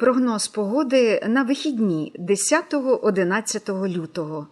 Прогноз погоди на вихідні 10-11 лютого.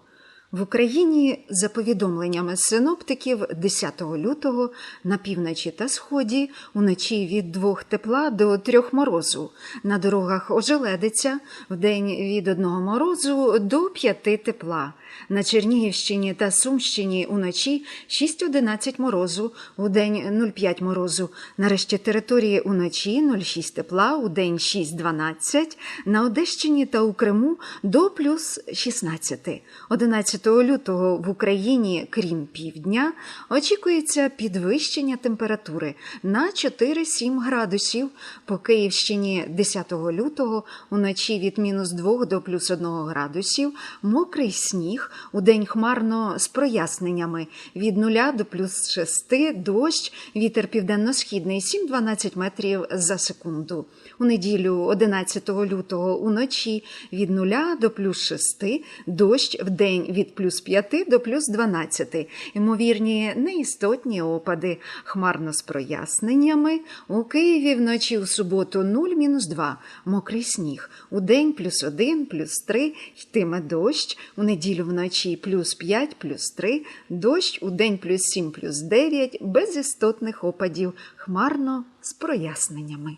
В Україні, за повідомленнями синоптиків, 10 лютого на півночі та сході уночі від 2 тепла до 3 морозу. На дорогах ожеледиться, вдень від 1 морозу до 5 тепла. На Чернігівщині та Сумщині уночі 6-11 морозу, удень 0,5 морозу. На решті території уночі 0,6 тепла, удень 6-12. На Одещині та у Криму до плюс 16. 11 лютого в Україні, крім півдня, очікується підвищення температури на 4-7 градусів. По Київщині 10 лютого уночі від мінус 2 до плюс 1 градусів, мокрий сніг, удень хмарно з проясненнями від 0 до плюс 6, дощ, вітер південно-східний 7-12 метрів за секунду. У неділю 11 лютого уночі від 0 до плюс 6, дощ вдень від плюс 5 до плюс 12. Ймовірні неістотні опади, хмарно з проясненнями. У Києві вночі у суботу 0-2, мокрий сніг. У день плюс 1, плюс 3, йтиме дощ. У неділю вночі плюс 5, плюс 3, дощ, у день плюс 7, плюс 9, без істотних опадів, хмарно з проясненнями.